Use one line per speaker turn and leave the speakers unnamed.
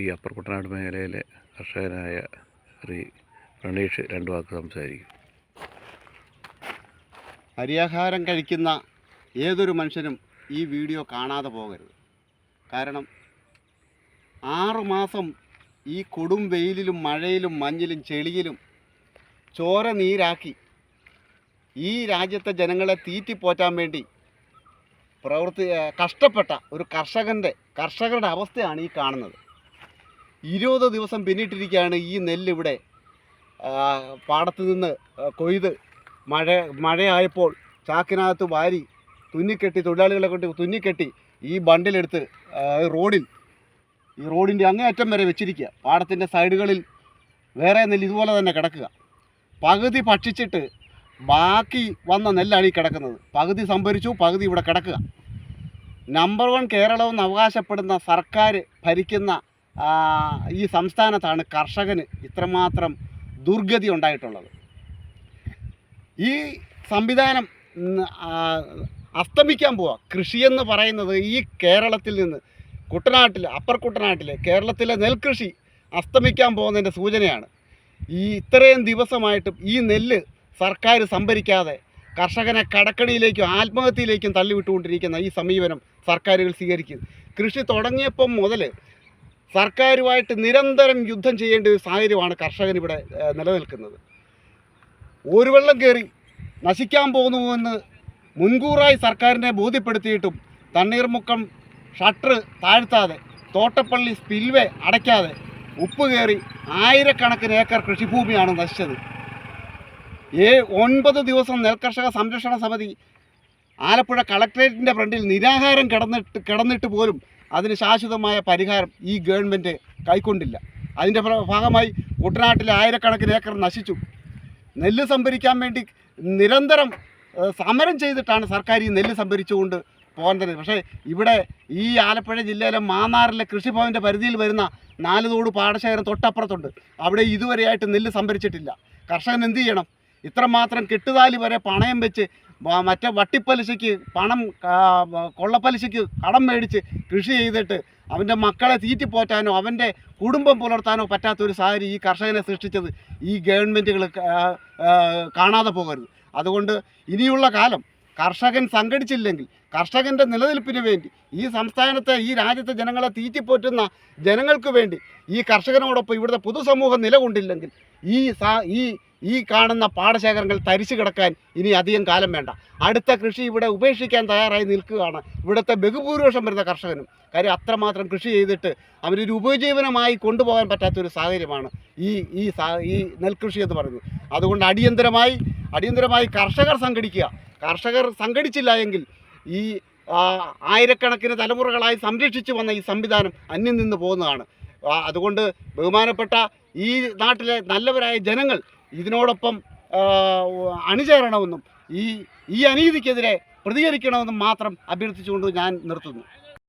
ഈ അപ്പർ കുട്ടനാട് മേഖലയിലെ കർഷകനായ ശ്രീ പ്രണീഷ് രണ്ടു വാക്ക് സംസാരിക്കും.
അരിയാഹാരം കഴിക്കുന്ന ഏതൊരു മനുഷ്യനും ഈ വീഡിയോ കാണാതെ പോകരുത്. കാരണം ആറുമാസം ഈ കൊടും വെയിലിലും മഴയിലും മഞ്ഞിലും ചെളിയിലും ചോര നീരാക്കി ഈ രാജ്യത്തെ ജനങ്ങളെ തീറ്റിപ്പോറ്റാൻ വേണ്ടി പ്രവൃത്തി കഷ്ടപ്പെട്ട ഒരു കർഷകന്റെ കർഷകരുടെ അവസ്ഥയാണ് ഈ കാണുന്നത്. ഇരുപത് ദിവസം പിന്നിട്ടിരിക്കുകയാണ് ഈ നെല്ലിവിടെ. പാടത്ത് നിന്ന് കൊയ്ത് മഴ മഴയായപ്പോൾ ചാക്കിനകത്ത് വാരി തുന്നിക്കെട്ടി തൊഴിലാളികളെ കൊണ്ട് തുന്നിക്കെട്ടി ഈ ബണ്ടിലെടുത്ത് റോഡിൽ ഈ റോഡിന്റെ അങ്ങേയറ്റം വരെ വെച്ചിരിക്കുക. പാടത്തിന്റെ സൈഡുകളിൽ വേറെ നെല്ല് ഇതുപോലെ തന്നെ കിടക്കുക. പകുതി ഭക്ഷിച്ചിട്ട് ബാക്കി വന്ന നെല്ലാണ് ഈ കിടക്കുന്നത്. പകുതി സംഭരിച്ചു പകുതി ഇവിടെ കിടക്കുക. നമ്പർ വൺ കേരളമെന്ന് അവകാശപ്പെടുന്ന സർക്കാർ ഭരിക്കുന്ന ഈ സംസ്ഥാനത്താണ് കർഷകന് ഇത്രമാത്രം ദുർഗതി ഉണ്ടായിട്ടുള്ളത്. ഈ സംവിധാനം അസ്തമിക്കാൻ പോവാ. കൃഷിയെന്ന് പറയുന്നത് ഈ കേരളത്തിൽ നിന്ന് കുട്ടനാട്ടിൽ അപ്പർ കുട്ടനാട്ടിൽ കേരളത്തിലെ നെൽകൃഷി അസ്തമിക്കാൻ പോകുന്നതിന്റെ സൂചനയാണ്. ഈ ഇത്രയും ദിവസമായിട്ടും ഈ നെല്ല് സർക്കാർ സംഭരിക്കാതെ കർഷകനെ കടക്കണിയിലേക്കും ആത്മഹത്യയിലേക്കും തള്ളിവിട്ടുകൊണ്ടിരിക്കുന്ന ഈ സമീപനം സർക്കാരുകൾ സ്വീകരിക്കുന്നു. കൃഷി തുടങ്ങിയപ്പം മുതൽ സർക്കാരുമായിട്ട് നിരന്തരം യുദ്ധം ചെയ്യേണ്ട ഒരു സാഹചര്യമാണ് കർഷകൻ ഇവിടെ നിലനിൽക്കുന്നത്. ഒരു വെള്ളം കയറി നശിക്കാൻ പോകുന്നുവെന്ന് മുൻകൂറായി സർക്കാരിനെ ബോധ്യപ്പെടുത്തിയിട്ടും തണ്ണീർമുക്കം ഷട്ടർ താഴ്ത്താതെ തോട്ടപ്പള്ളി സ്പിൽവേ അടയ്ക്കാതെ ഉപ്പ് കയറി ആയിരക്കണക്കിന് ഏക്കർ കൃഷിഭൂമിയാണ് നശിച്ചത്. ഏ ഒൻപത് ദിവസം നെൽകർഷക സംരക്ഷണ സമിതി ആലപ്പുഴ കളക്ട്രേറ്റിന്റെ ഫ്രണ്ടിൽ നിരാഹാരം കിടന്നിട്ട് കിടന്നിട്ട് പോലും അതിന് ശാശ്വതമായ പരിഹാരം ഈ ഗവൺമെന്റ് കൈക്കൊണ്ടില്ല. അതിന്റെ ഭാഗമായി കുട്ടനാട്ടിലെ ആയിരക്കണക്കിന് ഏക്കർ നശിച്ചു. നെല്ല് സംഭരിക്കാൻ വേണ്ടി നിരന്തരം സമരം ചെയ്തിട്ടാണ് സർക്കാർ ഈ നെല്ല് സംഭരിച്ചുകൊണ്ട് പോകേണ്ടത് പക്ഷേ ഇവിടെ ഈ ആലപ്പുഴ ജില്ലയിലെ മാന്നാറിലെ കൃഷിഭവന്റെ പരിധിയിൽ വരുന്ന നാല് തോട് പാടശേഖരം തൊട്ടപ്പുറത്തുണ്ട്. അവിടെ ഇതുവരെയായിട്ട് നെല്ല് സംഭരിച്ചിട്ടില്ല. കർഷകൻ എന്ത് ചെയ്യണം? ഇത്രമാത്രം കെട്ടുതാലി വരെ പണയം വെച്ച് മറ്റേ വട്ടിപ്പലിശയ്ക്ക് പണം കൊള്ളപ്പലിശയ്ക്ക് കടം മേടിച്ച് കൃഷി ചെയ്തിട്ട് അവന്റെ മക്കളെ തീറ്റിപ്പോറ്റാനോ അവന്റെ കുടുംബം പുലർത്താനോ പറ്റാത്തൊരു സാഹചര്യം ഈ കർഷകനെ സൃഷ്ടിച്ചത് ഈ ഗവൺമെന്റുകൾ കാണാതെ പോകരുത്. അതുകൊണ്ട് ഇനിയുള്ള കാലം കർഷകൻ സംഘടിച്ചില്ലെങ്കിൽ കർഷകന്റെ നിലനിൽപ്പിന് വേണ്ടി ഈ സംസ്ഥാനത്തെ ഈ രാജ്യത്തെ ജനങ്ങളെ തീറ്റിപ്പോറ്റുന്ന ജനങ്ങൾക്ക് വേണ്ടി ഈ കർഷകനോടൊപ്പം ഇവിടുത്തെ പൊതുസമൂഹം നിലകൊണ്ടില്ലെങ്കിൽ ഈ സാ ഈ ഈ കാണുന്ന പാടശേഖരങ്ങൾ തരിച്ചു കിടക്കാൻ ഇനി അധികം കാലം വേണ്ട. അടുത്ത കൃഷി ഇവിടെ ഉപേക്ഷിക്കാൻ തയ്യാറായി നിൽക്കുകയാണ്. ഇവിടുത്തെ ബഹുഭൂരിപക്ഷം വരുന്ന കർഷകനും. കാര്യം അത്രമാത്രം കൃഷി ചെയ്തിട്ട് അവരൊരു ഉപജീവനമായി കൊണ്ടുപോകാൻ പറ്റാത്തൊരു സാഹചര്യമാണ് ഈ ഈ ഈ നെൽകൃഷി എന്ന് പറയുന്നത്. അതുകൊണ്ട് അടിയന്തരമായി അടിയന്തരമായി കർഷകർ സംഘടിക്കുക. കർഷകർ സംഘടിച്ചില്ല എങ്കിൽ ഈ ആയിരക്കണക്കിന് തലമുറകളായി സംരക്ഷിച്ചു വന്ന ഈ സംവിധാനം അന്യം നിന്ന് പോകുന്നതാണ്. അതുകൊണ്ട് ബഹുമാനപ്പെട്ട ഈ നാട്ടിലെ നല്ലവരായ ജനങ്ങൾ ഇതിനോടൊപ്പം അണിചേരണമെന്നും ഈ ഈ അനീതിക്കെതിരെ പ്രതികരിക്കണമെന്നും മാത്രം അഭ്യർത്ഥിച്ചുകൊണ്ട് ഞാൻ നിർത്തുന്നു.